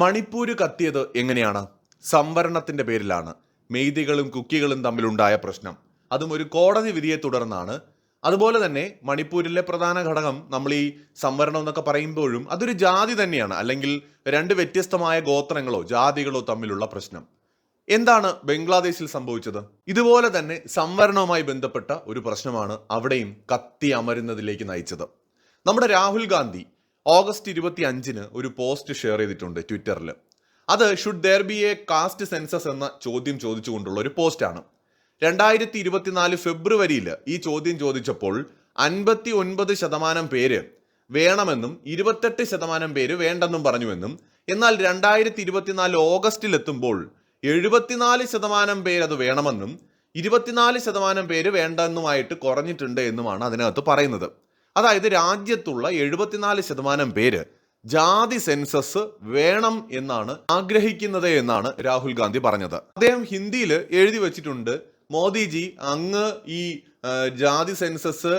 മണിപ്പൂര് കത്തിയത് എങ്ങനെയാണ്? സംവരണത്തിന്റെ പേരിലാണ്. മെയ്തികളും കുക്കികളും തമ്മിലുണ്ടായ പ്രശ്നം. അതും ഒരു കോടതി വിധിയെ തുടർന്നാണ്. അതുപോലെ തന്നെ മണിപ്പൂരിലെ പ്രധാന ഘടകം നമ്മൾ ഈ സംവരണം എന്നൊക്കെ പറയുമ്പോഴും അതൊരു ജാതി തന്നെയാണ്. അല്ലെങ്കിൽ രണ്ട് വ്യത്യസ്തമായ ഗോത്രങ്ങളോ ജാതികളോ തമ്മിലുള്ള പ്രശ്നം. എന്താണ് ബംഗ്ലാദേശിൽ സംഭവിച്ചത്? ഇതുപോലെ തന്നെ സംവരണവുമായി ബന്ധപ്പെട്ട ഒരു പ്രശ്നമാണ് അവിടെയും കത്തി അമരുന്നതിലേക്ക് നയിച്ചത്. നമ്മുടെ രാഹുൽ ഗാന്ധി ഓഗസ്റ്റ് ഇരുപത്തി അഞ്ചിന് ഒരു പോസ്റ്റ് ഷെയർ ചെയ്തിട്ടുണ്ട് ട്വിറ്ററിൽ അത് should there be a caste census എന്ന ചോദ്യം ചോദിച്ചുകൊണ്ടുള്ള ഒരു പോസ്റ്റാണ്. രണ്ടായിരത്തി ഇരുപത്തിനാല് ഫെബ്രുവരിയിൽ ഈ ചോദ്യം ചോദിച്ചപ്പോൾ അൻപത്തി ഒൻപത് ശതമാനം പേര് വേണമെന്നും ഇരുപത്തെട്ട് ശതമാനം പേര് വേണ്ടെന്നും പറഞ്ഞുവെന്നും എന്നാൽ രണ്ടായിരത്തി ഇരുപത്തിനാല് ഓഗസ്റ്റിൽ എത്തുമ്പോൾ എഴുപത്തിനാല് ശതമാനം അത് വേണമെന്നും ഇരുപത്തിനാല് ശതമാനം പേര് വേണ്ടെന്നുമായിട്ട് കുറഞ്ഞിട്ടുണ്ട് എന്നുമാണ് അതിനകത്ത് പറയുന്നത്. അതായത് രാജ്യത്തുള്ള എഴുപത്തിനാല് ശതമാനം പേര് ജാതി സെൻസസ് വേണം എന്നാണ് ആഗ്രഹിക്കുന്നത് എന്നാണ് രാഹുൽ ഗാന്ധി പറഞ്ഞത്. അദ്ദേഹം ഹിന്ദിയിൽ എഴുതി വെച്ചിട്ടുണ്ട് മോദിജി അങ്ങ് ഈ ജാതി സെൻസസ്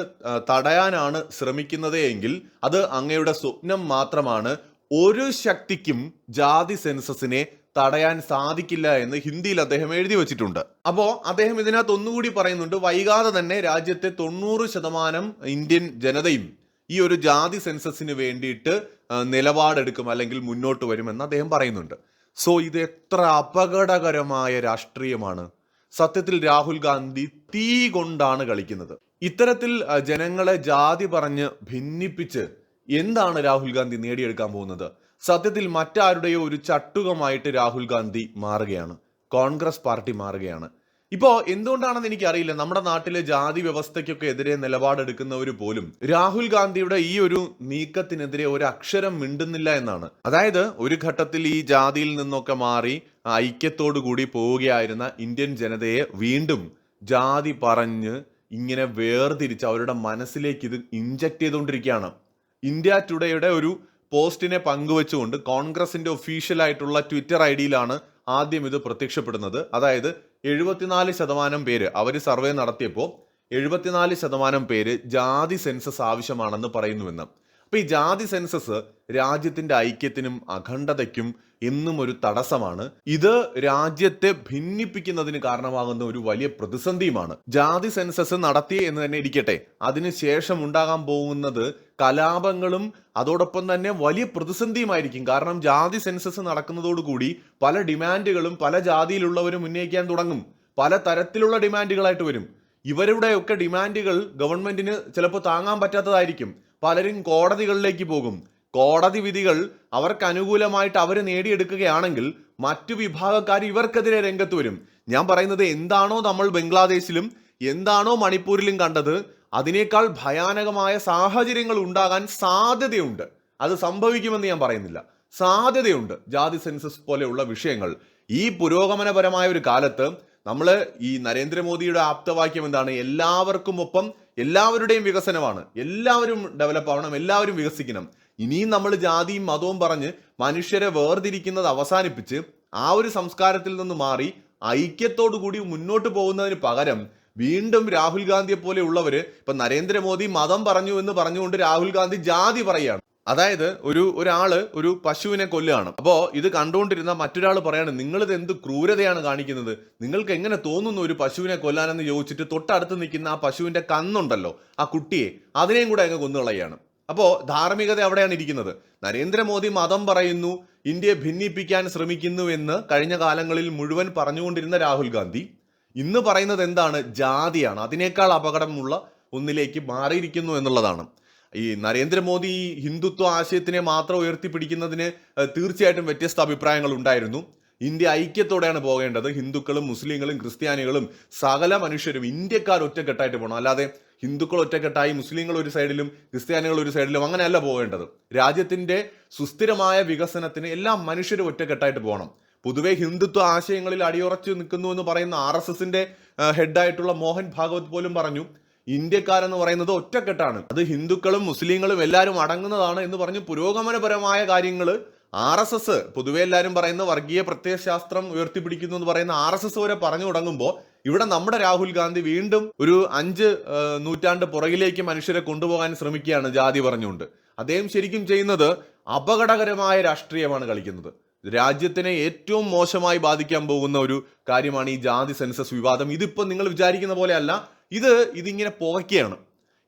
തടയാനാണ് ശ്രമിക്കുന്നത് എങ്കിൽ അത് അങ്ങയുടെ സ്വപ്നം മാത്രമാണ്. ഒരു ശക്തിക്കും ജാതി സെൻസസിനെ തടയാൻ സാധിക്കില്ല എന്ന് ഹിന്ദിയിൽ അദ്ദേഹം എഴുതി വെച്ചിട്ടുണ്ട്. അപ്പോൾ അദ്ദേഹം ഇതിനകത്ത് ഒന്നുകൂടി പറയുന്നുണ്ട് വൈകാതെ തന്നെ രാജ്യത്തെ തൊണ്ണൂറ് ശതമാനം ഇന്ത്യൻ ജനതയും ഈ ഒരു ജാതി സെൻസസിന് വേണ്ടിയിട്ട് നിലപാടെടുക്കും അല്ലെങ്കിൽ മുന്നോട്ട് വരുമെന്ന് അദ്ദേഹം പറയുന്നുണ്ട്. സോ ഇത് എത്ര അപകടകരമായ രാഷ്ട്രീയമാണ്. സത്യത്തിൽ രാഹുൽ ഗാന്ധി തീ കൊണ്ടാണ് കളിക്കുന്നത്. ഇത്തരത്തിൽ ജനങ്ങളെ ജാതി പറഞ്ഞ് ഭിന്നിപ്പിച്ച് എന്താണ് രാഹുൽ ഗാന്ധി നേടിയെടുക്കാൻ പോകുന്നത്? സത്യത്തിൽ മറ്റാരുടെയോ ഒരു ചട്ടുകമായിട്ട് രാഹുൽ ഗാന്ധി മാറുകയാണ്. കോൺഗ്രസ് പാർട്ടി മാറുകയാണ്. ഇപ്പോ എന്തുകൊണ്ടാണെന്ന് എനിക്കറിയില്ല. നമ്മുടെ നാട്ടിലെ ജാതി വ്യവസ്ഥയ്ക്കൊക്കെ എതിരെ നിലപാടെടുക്കുന്നവർ പോലും രാഹുൽ ഗാന്ധിയുടെ ഈ ഒരു നീക്കത്തിനെതിരെ ഒരു അക്ഷരം മിണ്ടുന്നില്ല എന്നാണ്. അതായത് ഒരു ഘട്ടത്തിൽ ഈ ജാതിയിൽ നിന്നൊക്കെ മാറി കൂടി പോവുകയായിരുന്ന ഇന്ത്യൻ ജനതയെ വീണ്ടും ജാതി പറഞ്ഞ് ഇങ്ങനെ വേർതിരിച്ച് അവരുടെ മനസ്സിലേക്ക് ഇത് ഇഞ്ചക്ട് ചെയ്തുകൊണ്ടിരിക്കുകയാണ്. ഇന്ത്യ ടുഡേയുടെ ഒരു പോസ്റ്റിനെ പങ്കുവെച്ചുകൊണ്ട് കോൺഗ്രസിന്റെ ഒഫീഷ്യലായിട്ടുള്ള ട്വിറ്റർ ഐ ഡിയിലാണ് ആദ്യം ഇത് പ്രത്യക്ഷപ്പെടുന്നത്. അതായത് എഴുപത്തിനാല് ശതമാനം പേര് അവർ സർവേ നടത്തിയപ്പോൾ എഴുപത്തിനാല് ശതമാനം പേര് ജാതി സെൻസസ് ആവശ്യമാണെന്ന് പറയുന്നുവെന്ന്. അപ്പൊ ഈ ജാതി സെൻസസ് രാജ്യത്തിന്റെ ഐക്യത്തിനും അഖണ്ഡതയ്ക്കും എന്നും ഒരു തടസ്സമാണ്. ഇത് രാജ്യത്തെ ഭിന്നിപ്പിക്കുന്നതിന് കാരണമാകുന്ന ഒരു വലിയ പ്രതിസന്ധിയുമാണ്. ജാതി സെൻസസ് നടത്തി എന്ന് തന്നെ ഇരിക്കട്ടെ. അതിനുശേഷം ഉണ്ടാകാൻ പോകുന്നത് കലാപങ്ങളും അതോടൊപ്പം തന്നെ വലിയ പ്രതിസന്ധിയുമായിരിക്കും. കാരണം ജാതി സെൻസസ് നടക്കുന്നതോടുകൂടി പല ഡിമാൻഡുകളും പല ജാതിയിലുള്ളവരും ഉന്നയിക്കാൻ തുടങ്ങും. പല തരത്തിലുള്ള ഡിമാൻഡുകളായിട്ട് വരും. ഇവരുടെയൊക്കെ ഡിമാൻഡുകൾ ഗവൺമെന്റിന് ചിലപ്പോൾ താങ്ങാൻ പറ്റാത്തതായിരിക്കും. പലരും കോടതികളിലേക്ക് പോകും. കോടതി വിധികൾ അവർക്ക് അനുകൂലമായിട്ട് അവർ നേടിയെടുക്കുകയാണെങ്കിൽ മറ്റു വിഭാഗക്കാർ ഇവർക്കെതിരെ രംഗത്ത് വരും. ഞാൻ പറയുന്നത് എന്താണോ നമ്മൾ ബംഗ്ലാദേശിലും എന്താണോ മണിപ്പൂരിലും കണ്ടത് അതിനേക്കാൾ ഭയാനകമായ സാഹചര്യങ്ങൾ ഉണ്ടാകാൻ സാധ്യതയുണ്ട്. അത് സംഭവിക്കുമെന്ന് ഞാൻ പറയുന്നില്ല. സാധ്യതയുണ്ട് ജാതി സെൻസസ് പോലെയുള്ള വിഷയങ്ങൾ. ഈ പുരോഗമനപരമായ ഒരു കാലത്ത് നമ്മൾ ഈ നരേന്ദ്രമോദിയുടെ ആപ്തവാക്യം എന്താണ്? എല്ലാവർക്കും ഒപ്പം എല്ലാവരുടെയും വികസനമാണ്. എല്ലാവരും ഡെവലപ്പ് ആവണം എല്ലാവരും വികസിക്കണം. ഇനിയും നമ്മൾ ജാതിയും മതവും പറഞ്ഞ് മനുഷ്യരെ വേർതിരിക്കുന്നത് അവസാനിപ്പിച്ച് ആ ഒരു സംസ്കാരത്തിൽ നിന്ന് മാറി ഐക്യത്തോടു കൂടി മുന്നോട്ട് പോകുന്നതിന് പകരം വീണ്ടും രാഹുൽ ഗാന്ധിയെ പോലെയുള്ളവർ ഇപ്പൊ നരേന്ദ്രമോദി മതം പറഞ്ഞു എന്ന് പറഞ്ഞുകൊണ്ട് രാഹുൽ ഗാന്ധി ജാതി പറയാണ് അതായത് ഒരു ഒരാൾ ഒരു പശുവിനെ കൊല്ലുകയാണ്. അപ്പോ ഇത് കണ്ടുകൊണ്ടിരുന്ന മറ്റൊരാൾ പറയാണ് നിങ്ങളിത് എന്ത് ക്രൂരതയാണ് കാണിക്കുന്നത്? നിങ്ങൾക്ക് എങ്ങനെ തോന്നുന്നു ഒരു പശുവിനെ കൊല്ലാനെന്ന് ചോദിച്ചിട്ട് തൊട്ടടുത്ത് നിൽക്കുന്ന ആ പശുവിന്റെ കന്നുണ്ടല്ലോ ആ കുട്ടിയെ? അതിനെയും കൂടെ അങ്ങ് കൊന്നുകളയാണ് അപ്പോൾ ധാർമ്മികത അവിടെയാണ് ഇരിക്കുന്നത്. നരേന്ദ്രമോദി മതം പറയുന്നു ഇന്ത്യയെ ഭിന്നിപ്പിക്കാൻ ശ്രമിക്കുന്നു എന്ന് കഴിഞ്ഞ കാലങ്ങളിൽ മുഴുവൻ പറഞ്ഞുകൊണ്ടിരുന്ന രാഹുൽ ഗാന്ധി. ഇന്ന് പറയുന്നത് എന്താണ്? ജാതിയാണ്. അതിനേക്കാൾ അപകടമുള്ള ഒന്നിലേക്ക് മാറിയിരിക്കുന്നു എന്നുള്ളതാണ്. ഈ നരേന്ദ്രമോദി ഹിന്ദുത്വ ആശയത്തിനെ മാത്രം ഉയർത്തിപ്പിടിക്കുന്നതിന് തീർച്ചയായിട്ടും വ്യത്യസ്ത അഭിപ്രായങ്ങൾ ഉണ്ടായിരുന്നു. ഇന്ത്യ ഐക്യത്തോടെയാണ് പോകേണ്ടത്. ഹിന്ദുക്കളും മുസ്ലിങ്ങളും ക്രിസ്ത്യാനികളും സകല മനുഷ്യരും ഇന്ത്യക്കാർ ഒറ്റക്കെട്ടായിട്ട് പോകണം. അല്ലാതെ ഹിന്ദുക്കൾ ഒറ്റക്കെട്ടായി മുസ്ലിങ്ങൾ ഒരു സൈഡിലും ക്രിസ്ത്യാനികൾ ഒരു സൈഡിലും അങ്ങനെയല്ല പോകേണ്ടത്. രാജ്യത്തിന്റെ സുസ്ഥിരമായ വികസനത്തിന് എല്ലാ മനുഷ്യരും ഒറ്റക്കെട്ടായിട്ട് പോകണം. പൊതുവെ ഹിന്ദുത്വ ആശയങ്ങളിൽ അടിയുറച്ചു നിൽക്കുന്നു എന്ന് പറയുന്ന ആർ എസ് എസിന്റെ ഹെഡായിട്ടുള്ള മോഹൻ ഭാഗവത് പോലും പറഞ്ഞു ഇന്ത്യക്കാരെന്ന് പറയുന്നത് ഒറ്റക്കെട്ടാണ്. അത് ഹിന്ദുക്കളും മുസ്ലിങ്ങളും എല്ലാവരും അടങ്ങുന്നതാണ് എന്ന് പറഞ്ഞ് പുരോഗമനപരമായ കാര്യങ്ങൾ ആർ എസ് എസ് പൊതുവെ എല്ലാവരും പറയുന്ന വർഗീയ പ്രത്യയശാസ്ത്രം ഉയർത്തിപ്പിടിക്കുന്നു എന്ന് പറയുന്ന ആർ എസ് എസ് വരെ പറഞ്ഞു തുടങ്ങുമ്പോൾ ഇവിടെ നമ്മുടെ രാഹുൽ ഗാന്ധി വീണ്ടും ഒരു അഞ്ച് നൂറ്റാണ്ട് പുറകിലേക്ക് മനുഷ്യരെ കൊണ്ടുപോകാൻ ശ്രമിക്കുകയാണ് ജാതി പറഞ്ഞുകൊണ്ട്. അദ്ദേഹം ശരിക്കും ചെയ്യുന്നത് അപകടകരമായ രാഷ്ട്രീയമാണ് കളിക്കുന്നത്. രാജ്യത്തിനെ ഏറ്റവും മോശമായി ബാധിക്കാൻ പോകുന്ന ഒരു കാര്യമാണ് ഈ ജാതി സെൻസസ് വിവാദം. ഇതിപ്പോൾ നിങ്ങൾ വിചാരിക്കുന്ന പോലെയല്ല ഇത് ഇതിങ്ങനെ പുകയ്ക്കുകയാണ്.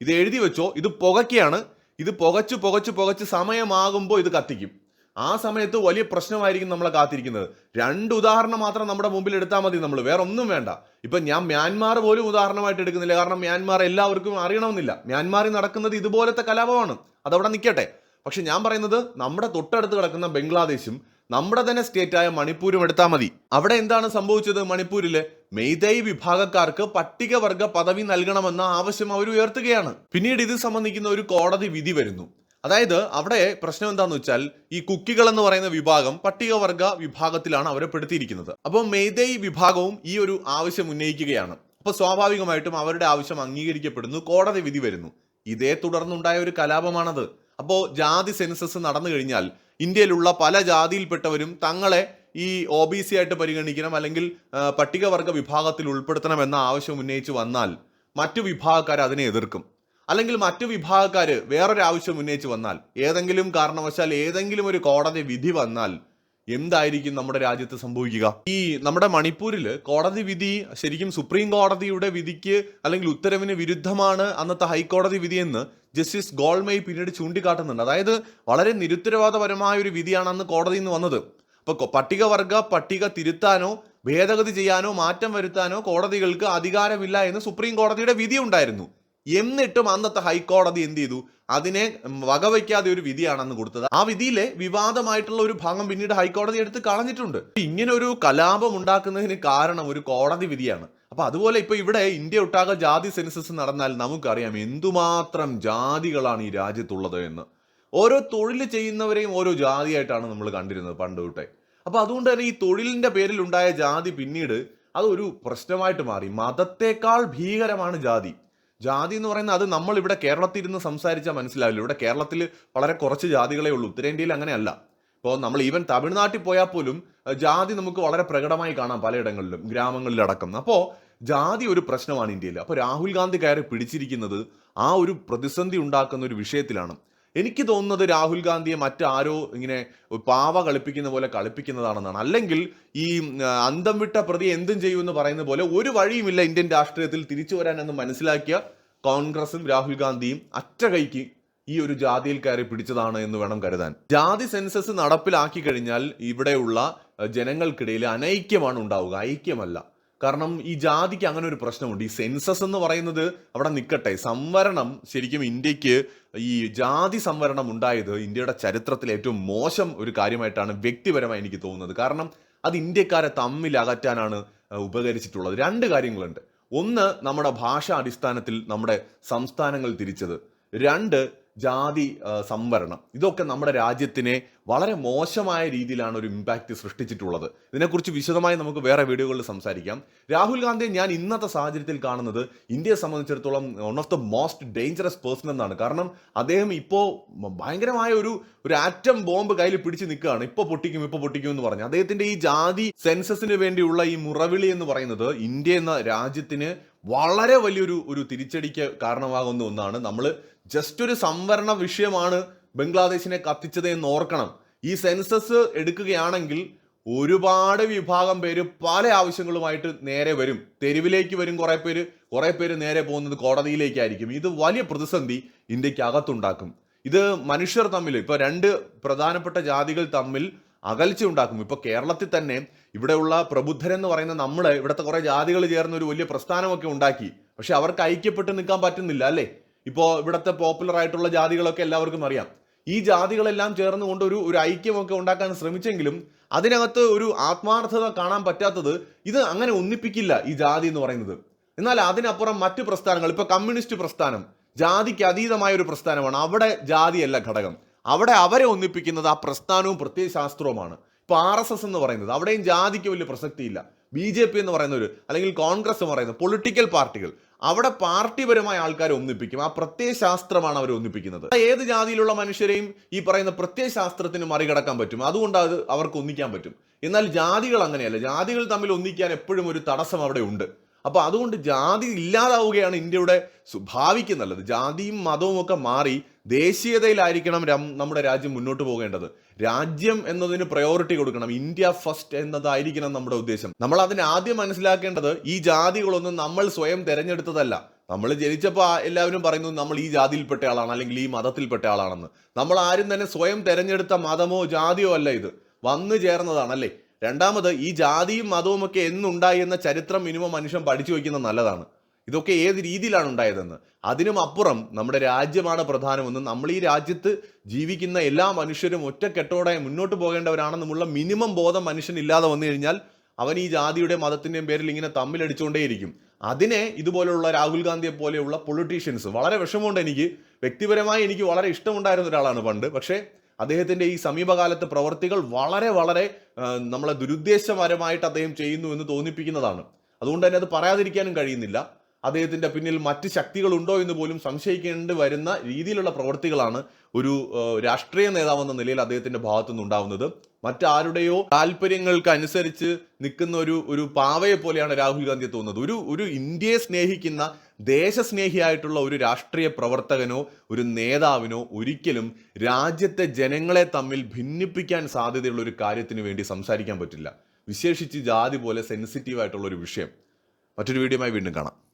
ഇത് എഴുതി വെച്ചോ ഇത് പുകയ്ക്കുകയാണ്. ഇത് പുകച്ച് പുകച്ച് പുകച്ച് സമയമാകുമ്പോൾ ഇത് കത്തിക്കും. ആ സമയത്ത് വലിയ പ്രശ്നമായിരിക്കും നമ്മളെ കാത്തിരിക്കുന്നത്. രണ്ട് ഉദാഹരണം മാത്രം നമ്മുടെ മുമ്പിൽ എടുത്താൽ മതി നമ്മൾ വേറെ ഒന്നും വേണ്ട. ഇപ്പൊ ഞാൻ മ്യാൻമാർ പോലും ഉദാഹരണമായിട്ട് എടുക്കുന്നില്ല. കാരണം മ്യാൻമാർ എല്ലാവർക്കും അറിയണമെന്നില്ല. മ്യാൻമാറിൽ നടക്കുന്നത് ഇതുപോലത്തെ കലാപമാണ്. അതവിടെ നിൽക്കട്ടെ. പക്ഷെ ഞാൻ പറയുന്നത് നമ്മുടെ തൊട്ടടുത്ത് കിടക്കുന്ന ബംഗ്ലാദേശും നമ്മുടെ തന്നെ സ്റ്റേറ്റായ മണിപ്പൂരും എടുത്താൽ മതി. അവിടെ എന്താണ് സംഭവിച്ചത് മണിപ്പൂരിൽ? മെയ്തൈ വിഭാഗക്കാർക്ക് പട്ടികവർഗ പദവി നൽകണമെന്ന ആവശ്യം അവർ ഉയർത്തുകയാണ്. പിന്നീട് ഇത് സംബന്ധിക്കുന്ന ഒരു കോടതി വിധി വരുന്നു. അതായത് അവിടെ പ്രശ്നം എന്താന്ന് വെച്ചാൽ ഈ കുക്കികൾ എന്ന് പറയുന്ന വിഭാഗം പട്ടികവർഗ വിഭാഗത്തിലാണ് അവരെ പെടുത്തിയിരിക്കുന്നത്. അപ്പോൾ മെയ്തൈ വിഭാഗവും ഈ ഒരു ആവശ്യം ഉന്നയിക്കുകയാണ്. അപ്പോൾ സ്വാഭാവികമായിട്ടും അവരുടെ ആവശ്യം അംഗീകരിക്കപ്പെടുന്നു കോടതി വിധി വരുന്നു. ഇതേ തുടർന്നുണ്ടായ ഒരു കലാപമാണത്. അപ്പോൾ ജാതി സെൻസസ് നടന്നു കഴിഞ്ഞാൽ ഇന്ത്യയിലുള്ള പല ജാതിയിൽപ്പെട്ടവരും തങ്ങളെ ഈ ഒ ബി സി ആയിട്ട് പരിഗണിക്കണം അല്ലെങ്കിൽ പട്ടികവർഗ വിഭാഗത്തിൽ ഉൾപ്പെടുത്തണം എന്ന ആവശ്യം ഉന്നയിച്ച് വന്നാൽ മറ്റു വിഭാഗക്കാർ അതിനെ എതിർക്കും. അല്ലെങ്കിൽ മറ്റു വിഭാഗക്കാർ വേറൊരു ആവശ്യം ഉന്നയിച്ച് വന്നാൽ ഏതെങ്കിലും കാരണവശാൽ ഏതെങ്കിലും ഒരു കോടതി വിധി വന്നാൽ എന്തായിരിക്കും നമ്മുടെ രാജ്യത്ത് സംഭവിക്കുക? ഈ നമ്മുടെ മണിപ്പൂരിൽ കോടതി വിധി ശരിക്കും സുപ്രീം കോടതിയുടെ വിധിക്ക് അല്ലെങ്കിൽ ഉത്തരവിന് വിരുദ്ധമാണ് അന്നത്തെ ഹൈക്കോടതി വിധിയെന്ന് ജസ്റ്റിസ് ഗോൾമേയ് പിന്നീട് ചൂണ്ടിക്കാട്ടുന്നുണ്ട്. അതായത് വളരെ നിരുത്തരവാദപരമായ ഒരു വിധിയാണ് അന്ന് കോടതിയിൽ നിന്ന് വന്നത്. അപ്പൊ പട്ടികവർഗ പട്ടിക തിരുത്താനോ ഭേദഗതി ചെയ്യാനോ മാറ്റം വരുത്താനോ കോടതികൾക്ക് അധികാരമില്ല എന്ന് സുപ്രീം കോടതിയുടെ വിധി ഉണ്ടായിരുന്നു. എന്നിട്ടും അന്നത്തെ ഹൈക്കോടതി എന്ത് ചെയ്തു? അതിനെ വകവയ്ക്കാതെ ഒരു വിധിയാണെന്ന് കൊടുത്തത്. ആ വിധിയിലെ വിവാദമായിട്ടുള്ള ഒരു ഭാഗം പിന്നീട് ഹൈക്കോടതി എടുത്ത് കളഞ്ഞിട്ടുണ്ട്. ഇങ്ങനെ ഒരു കലാപം ഉണ്ടാക്കുന്നതിന് കാരണം ഒരു കോടതി വിധിയാണ്. അപ്പൊ അതുപോലെ ഇപ്പൊ ഇവിടെ ഇന്ത്യ ഒട്ടാകെ ജാതി സെൻസസ് നടന്നാൽ നമുക്കറിയാം എന്തുമാത്രം ജാതികളാണ് ഈ രാജ്യത്തുള്ളത് എന്ന്. ഓരോ തൊഴിൽ ചെയ്യുന്നവരെയും ഓരോ ജാതിയായിട്ടാണ് നമ്മൾ കണ്ടിരുന്നത് പണ്ട് തൊട്ടേ. അപ്പൊ അതുകൊണ്ട് തന്നെ ഈ തൊഴിലിന്റെ പേരിൽ ഉണ്ടായ ജാതി പിന്നീട് അതൊരു പ്രശ്നമായിട്ട് മാറി. മതത്തെക്കാൾ ഭീകരമാണ് ജാതി. ജാതി എന്ന് പറയുന്നത് അത് നമ്മൾ ഇവിടെ കേരളത്തിൽ ഇരുന്ന് സംസാരിച്ചാൽ മനസ്സിലാവില്ല. ഇവിടെ കേരളത്തിൽ വളരെ കുറച്ച് ജാതികളേ ഉള്ളൂ. ഉത്തരേന്ത്യയിൽ അങ്ങനെയല്ല. ഇപ്പോൾ നമ്മൾ ഈവൻ തമിഴ്നാട്ടിൽ പോയാൽ പോലും ജാതി നമുക്ക് വളരെ പ്രകടമായി കാണാം പലയിടങ്ങളിലും ഗ്രാമങ്ങളിലടക്കം. അപ്പോൾ ജാതി ഒരു പ്രശ്നമാണ് ഇന്ത്യയിൽ. അപ്പോൾ രാഹുൽ ഗാന്ധി കയറി പിടിച്ചിരിക്കുന്നത് ആ ഒരു പ്രതിസന്ധി ഉണ്ടാക്കുന്ന ഒരു വിഷയത്തിലാണ്. എനിക്ക് തോന്നുന്നത് രാഹുൽ ഗാന്ധിയെ മറ്റാരോ ഇങ്ങനെ പാവ കളിപ്പിക്കുന്ന പോലെ കളിപ്പിക്കുന്നതാണെന്നാണ്. അല്ലെങ്കിൽ ഈ അന്തം വിട്ട പ്രതി എന്തും ചെയ്യുമെന്ന് പറയുന്ന പോലെ ഒരു വഴിയുമില്ല ഇന്ത്യൻ രാഷ്ട്രീയത്തിൽ തിരിച്ചു വരാൻ എന്ന് മനസ്സിലാക്കിയ കോൺഗ്രസും രാഹുൽ ഗാന്ധിയും അറ്റകൈക്ക് ഈ ഒരു ജാതിയിൽ കയറി പിടിച്ചതാണ് എന്ന് വേണം കരുതാൻ. ജാതി സെൻസസ് നടപ്പിലാക്കി കഴിഞ്ഞാൽ ഇവിടെയുള്ള ജനങ്ങൾക്കിടയിൽ അനൈക്യമാണ് ഉണ്ടാവുക. ഐക്യമല്ല. കാരണം ഈ ജാതിക്ക് അങ്ങനെ ഒരു പ്രശ്നമുണ്ട്. ഈ സെൻസസ് എന്ന് പറയുന്നത് അവിടെ നിൽക്കട്ടെ സംവരണം ശരിക്കും ഇന്ത്യയ്ക്ക് ഈ ജാതി സംവരണം ഉണ്ടായത് ഇന്ത്യയുടെ ചരിത്രത്തിൽ ഏറ്റവും മോശം ഒരു കാര്യമായിട്ടാണ് വ്യക്തിപരമായി എനിക്ക് തോന്നുന്നത്. കാരണം അത് ഇന്ത്യക്കാരെ തമ്മിൽ അകറ്റാനാണ് ഉപകരിച്ചിട്ടുള്ളത്. രണ്ട് കാര്യങ്ങളുണ്ട്. ഒന്ന് നമ്മുടെ ഭാഷാ അടിസ്ഥാനത്തിൽ നമ്മുടെ സംസ്ഥാനങ്ങൾ തിരിച്ചത്. രണ്ട് ജാതി സംവരണം. ഇതൊക്കെ നമ്മുടെ രാജ്യത്തിനെ വളരെ മോശമായ രീതിയിലാണ് ഒരു ഇമ്പാക്റ്റ് സൃഷ്ടിച്ചിട്ടുള്ളത്. ഇതിനെക്കുറിച്ച് വിശദമായി നമുക്ക് വേറെ വീഡിയോകളിൽ സംസാരിക്കാം. രാഹുൽ ഗാന്ധിയെ ഞാൻ ഇന്നത്തെ സാഹചര്യത്തിൽ കാണുന്നത് ഇന്ത്യയെ സംബന്ധിച്ചിടത്തോളം one of the most dangerous person എന്നാണ്. കാരണം അദ്ദേഹം ഇപ്പോൾ ഭയങ്കരമായ ഒരു ഒരു ആറ്റം ബോംബ് കയ്യിൽ പിടിച്ച് നിൽക്കുകയാണ്. ഇപ്പോൾ പൊട്ടിക്കും ഇപ്പോൾ പൊട്ടിക്കും എന്ന് പറഞ്ഞു. അദ്ദേഹത്തിന്റെ ഈ ജാതി സെൻസസിന് വേണ്ടിയുള്ള ഈ മുറവിളി എന്ന് പറയുന്നത് ഇന്ത്യ എന്ന രാജ്യത്തിന് വളരെ വലിയൊരു ഒരു തിരിച്ചടിക്ക് കാരണമാകുന്ന ഒന്നാണ്. നമ്മൾ ജസ്റ്റ് ഒരു സംവരണ വിഷയമാണ് ബംഗ്ലാദേശിനെ കത്തിച്ചത് എന്ന് ഓർക്കണം. ഈ സെൻസസ് എടുക്കുകയാണെങ്കിൽ ഒരുപാട് വിഭാഗം പേര് പല ആവശ്യങ്ങളുമായിട്ട് നേരെ വരും. തെരുവിലേക്ക് വരും കുറെ പേര്. കുറെ പേര് നേരെ പോകുന്നത് കോടതിയിലേക്കായിരിക്കും. ഇത് വലിയ പ്രതിസന്ധി ഇന്ത്യയ്ക്ക് അകത്തുണ്ടാക്കും ഇത് മനുഷ്യർ തമ്മിൽ ഇപ്പൊ രണ്ട് പ്രധാനപ്പെട്ട ജാതികൾ തമ്മിൽ അകൽച്ച ഉണ്ടാക്കും ഇപ്പൊ കേരളത്തിൽ തന്നെ ഇവിടെയുള്ള പ്രബുദ്ധരെന്ന് പറയുന്ന നമ്മൾ ഇവിടുത്തെ കുറെ ജാതികൾ ചേർന്ന് ഒരു വലിയ പ്രസ്ഥാനമൊക്കെ ഉണ്ടാക്കി. പക്ഷെ അവർക്ക് ഐക്യപ്പെട്ട് നിൽക്കാൻ പറ്റുന്നില്ല അല്ലേ? ഇപ്പോ ഇവിടുത്തെ പോപ്പുലർ ആയിട്ടുള്ള ജാതികളൊക്കെ എല്ലാവർക്കും അറിയാം. ഈ ജാതികളെല്ലാം ചേർന്നുകൊണ്ട് ഒരു ഒരു ഐക്യമൊക്കെ ഉണ്ടാക്കാൻ ശ്രമിച്ചെങ്കിലും അതിനകത്ത് ഒരു ആത്മാർത്ഥത കാണാൻ പറ്റാത്തത് ഇത് അങ്ങനെ ഒന്നിപ്പിക്കില്ല ഈ ജാതി എന്ന് പറയുന്നത്. എന്നാൽ അതിനപ്പുറം മറ്റു പ്രസ്ഥാനങ്ങൾ ഇപ്പൊ കമ്മ്യൂണിസ്റ്റ് പ്രസ്ഥാനം ജാതിക്ക് അതീതമായ ഒരു പ്രസ്ഥാനമാണ്. അവിടെ ജാതിയല്ല ഘടകം. അവിടെ അവരെ ഒന്നിപ്പിക്കുന്നത് ആ പ്രസ്ഥാനവും പ്രത്യയശാസ്ത്രവുമാണ്. ഇപ്പൊ ആർ എസ് എസ് എന്ന് പറയുന്നത്. അവിടെയും ജാതിക്ക് വലിയ പ്രസക്തിയില്ല. ബി ജെ പി എന്ന് പറയുന്ന ഒരു അല്ലെങ്കിൽ കോൺഗ്രസ് എന്ന് പറയുന്ന പൊളിറ്റിക്കൽ പാർട്ടികൾ. അവിടെ പാർട്ടിപരമായ ആൾക്കാരെ ഒന്നിപ്പിക്കും. ആ പ്രത്യയശാസ്ത്രമാണ് അവർ ഒന്നിപ്പിക്കുന്നത്. ഏത് ജാതിയിലുള്ള മനുഷ്യരെയും ഈ പറയുന്ന പ്രത്യയശാസ്ത്രത്തിന് മറികടക്കാൻ പറ്റും. അതുകൊണ്ട് അത് അവർക്ക് ഒന്നിക്കാൻ പറ്റും. എന്നാൽ ജാതികൾ അങ്ങനെയല്ല. ജാതികൾ തമ്മിൽ ഒന്നിക്കാൻ എപ്പോഴും ഒരു തടസ്സം അവിടെ ഉണ്ട്. അപ്പോൾ അതുകൊണ്ട് ജാതി ഇല്ലാതാവുകയാണ് ഇന്ത്യയുടെ ഭാവിക്ക് നല്ലത്. ജാതിയും മതവും ഒക്കെ മാറി ദേശീയതയിലായിരിക്കണം നമ്മുടെ രാജ്യം മുന്നോട്ട് പോകേണ്ടത്. രാജ്യം എന്നതിന് പ്രയോറിറ്റി കൊടുക്കണം. ഇന്ത്യ ഫസ്റ്റ് എന്നതായിരിക്കണം നമ്മുടെ ഉദ്ദേശം. നമ്മൾ അതിന് ആദ്യം മനസ്സിലാക്കേണ്ടത് ഈ ജാതികളൊന്നും നമ്മൾ സ്വയം തെരഞ്ഞെടുത്തതല്ല. നമ്മൾ ജനിച്ചപ്പോൾ എല്ലാവരും പറയുന്നു നമ്മൾ ഈ ജാതിയിൽപ്പെട്ട ആളാണ് അല്ലെങ്കിൽ ഈ മതത്തിൽപ്പെട്ട ആളാണെന്ന്. നമ്മൾ ആരും തന്നെ സ്വയം തെരഞ്ഞെടുത്ത മതമോ ജാതിയോ അല്ല ഇത്. വന്നു ചേർന്നതാണ് അല്ലേ? രണ്ടാമത് ഈ ജാതിയും മതവും ഒക്കെ എന്നുണ്ടായി എന്ന ചരിത്രം മിനിമം മനുഷ്യൻ പഠിച്ചു വയ്ക്കുന്നത് നല്ലതാണ്. ഇതൊക്കെ ഏത് രീതിയിലാണ് ഉണ്ടായതെന്ന്. അതിനും അപ്പുറം നമ്മുടെ രാജ്യമാണ് പ്രധാനമെന്ന് നമ്മൾ ഈ രാജ്യത്ത് ജീവിക്കുന്ന എല്ലാ മനുഷ്യരും ഒറ്റക്കെട്ടോടെ മുന്നോട്ട് പോകേണ്ടവരാണെന്നുമുള്ള മിനിമം ബോധം മനുഷ്യനില്ലാതെ വന്നു കഴിഞ്ഞാൽ അവൻ ഈ ജാതിയുടെ മതത്തിന്റെയും പേരിൽ ഇങ്ങനെ തമ്മിലടിച്ചുകൊണ്ടേയിരിക്കും. അതിനെ ഇതുപോലെയുള്ള രാഹുൽ ഗാന്ധിയെ പോലെയുള്ള പൊളിറ്റീഷ്യൻസ് വളരെ വിഷമമുണ്ട് എനിക്ക്. വ്യക്തിപരമായി എനിക്ക് വളരെ ഇഷ്ടമുണ്ടായിരുന്ന ഒരാളാണ് പണ്ട്. പക്ഷേ അദ്ദേഹത്തിന്റെ ഈ സമീപകാലത്തെ പ്രവർത്തികൾ വളരെ വളരെ നമ്മളെ ദുരുദ്ദേശപരമായിട്ട് അദ്ദേഹം ചെയ്യുന്നു എന്ന് തോന്നിപ്പിക്കുന്നതാണ്. അതുകൊണ്ട് തന്നെ അത് പറയാതിരിക്കാനും കഴിയുന്നില്ല. അദ്ദേഹത്തിന്റെ പിന്നിൽ മറ്റ് ശക്തികളുണ്ടോ എന്ന് പോലും സംശയിക്കേണ്ടി വരുന്ന രീതിയിലുള്ള പ്രവൃത്തികളാണ് ഒരു രാഷ്ട്രീയ നേതാവെന്ന നിലയിൽ അദ്ദേഹത്തിന്റെ ഭാഗത്തു നിന്നുണ്ടാവുന്നത് മറ്റാരുടെയോ താല്പര്യങ്ങൾക്ക് അനുസരിച്ച് നിൽക്കുന്ന ഒരു ഒരു പാവയെ പോലെയാണ് രാഹുൽ ഗാന്ധി തോന്നുന്നത്. ഒരു ഒരു ഇന്ത്യയെ സ്നേഹിക്കുന്ന ദേശസ്നേഹിയായിട്ടുള്ള ഒരു രാഷ്ട്രീയ പ്രവർത്തകനോ ഒരു നേതാവിനോ ഒരിക്കലും രാജ്യത്തെ ജനങ്ങളെ തമ്മിൽ ഭിന്നിപ്പിക്കാൻ സാധ്യതയുള്ള ഒരു കാര്യത്തിന് വേണ്ടി സംസാരിക്കാൻ പറ്റില്ല. വിശേഷിച്ച് ജാതി പോലെ സെൻസിറ്റീവ് ആയിട്ടുള്ള ഒരു വിഷയം. മറ്റൊരു വീഡിയോയുമായി വീണ്ടും കാണാം.